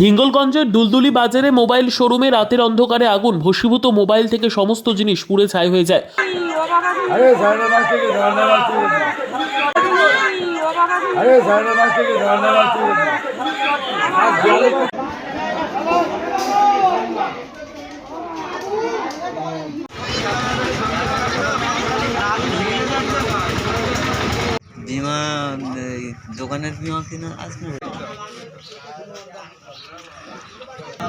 হিঙ্গলগঞ্জের দুলদুলি বাজারে মোবাইল শোরুমে রাতের অন্ধকারে আগুন ভসীভূত মোবাইল থেকে সমস্ত জিনিস পুড়ে ছাই হয়ে যায়। দোকানের বিমা কিনা? আসবে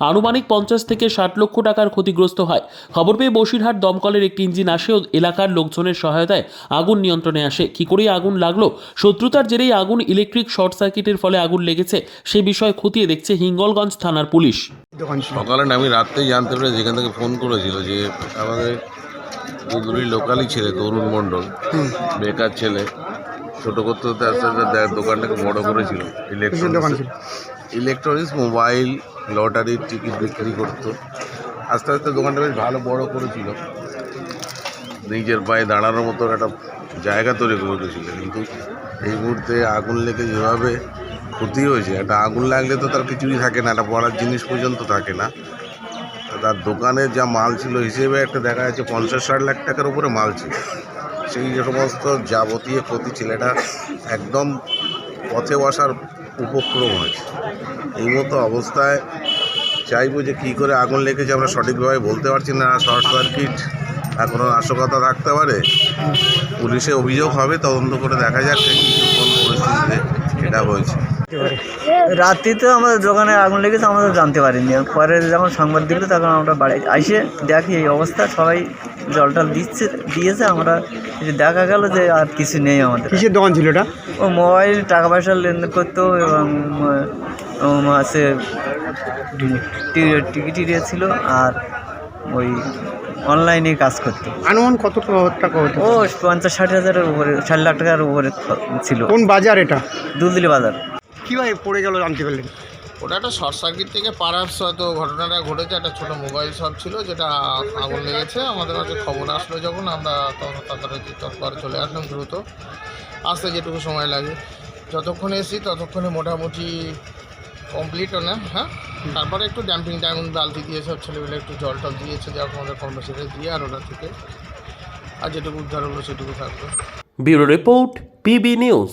আনুমানিক পঞ্চাশ থেকে ষাট লক্ষ টাকার ক্ষতিগ্রস্ত হয়। খবর পেয়ে বসিরহাট দমকলের একটি ইঞ্জিন আসে ও এলাকার লোকজনের সহায়তায় আগুন নিয়ন্ত্রণে আসে। কী করে আগুন লাগল? শত্রুতার জেরেই আগুন ইলেকট্রিক শর্ট সার্কিটের ফলে আগুন লেগেছে। সে বিষয়ে খতিয়ে দেখছে হিঙ্গলগঞ্জ থানার পুলিশ। সকালে না আমি রাত্রেই জানতে পেরে যেখান থেকে ফোন করেছিল যে আমাদের দুদুরি লোকালই ছেলে তরুণ মণ্ডল বেকার ছেলে ছোট করতে করতে আস্তে আস্তে দোকানটাকে বড় করেছিল। ইলেকট্রনিক্স ইলেকট্রনিক্স মোবাইল লটারির টিকিট বিক্রি করতো। আস্তে আস্তে দোকানটা বেশ ভালো বড় করেছিল। নিজের পায়ে দাঁড়ানোর মতো একটা জায়গা তৈরি করে উঠেছিল কিন্তু এই মুহূর্তে আগুন লেগে যেভাবে ক্ষতি হয়েছে, একটা আগুন লাগলে তো তার কিছুই থাকে না, একটা পড়ার জিনিস পর্যন্ত থাকে না। তার দোকানে যা মাল ছিল, হিসেবে একটা দেখা যাচ্ছে পঞ্চাশ ষাট লাখ টাকার উপরে মাল ছিল। সেই সমস্ত যাবতীয় ক্ষতি ছিল, এটা একদম পথে বসার উপক্রম হয়েছে এই মতো অবস্থায় চাইব যে কী করে আগুন লেগেছে আমরা সঠিকভাবে বলতে পারছি না শর্ট সার্কিট আর কোনো নাশকতা থাকতে পারে। পুলিশে অভিযোগ হবে, তদন্ত করে দেখা যাচ্ছে কোন পরিস্থিতিতে এটা হয়েছে। রাত্রি তো আমাদের দোকানে আগুন লেগেছে আমরা জানতে পারিনি। পরে যখন সংবাদ দিল তখন আমরা বাড়ি আইসে দেখি এই অবস্থা সবাই জল টল দিচ্ছে দিয়েছে আমরা দেখা গেল যে আর কিছু নেই আমাদের। কিসের দোকান ছিল এটা? ও মোবাইল টাকা পয়সা লেনদেন করতো এবং আছে টি- টিকিট টিকিট ছিল আর ওই অনলাইনে কাজ করতো। আনুমান কত টাকা হতো? ও পঞ্চাশ ষাট হাজারের উপরে ষাট লাখ টাকার উপরে ছিল। কোন বাজার এটা? দুলদুলি বাজার। কীভাবে পড়ে গেল জানতে পারলেন? ওটা একটা শর্ট সার্কিট থেকে পারাপস হয়তো ঘটনাটা ঘটেছে একটা ছোটো মোবাইল শপ ছিল যেটা আগুন লেগেছে। আমাদের কাছে খবর আসলো যখন আমরা তখন তাড়াতাড়ি তৎপর চলে আসলাম দ্রুত। আসতে যেটুকু সময় লাগে। যতক্ষণ এসি ততক্ষণে মোটামুটি কমপ্লিট না হ্যাঁ? তারপরে একটু ড্যাম্পিং টাইম বালতি দিয়ে সব ছেলেগুলো একটু জল টল দিয়েছে যা আমাদের কর্মচারী দিয়ে আর ওটা থেকে। আর যেটুকু উদ্ধার হলো সেটুকু থাকবে bureau report PB news.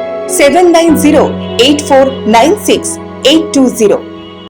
seven nine zero eight four nine six eight two zero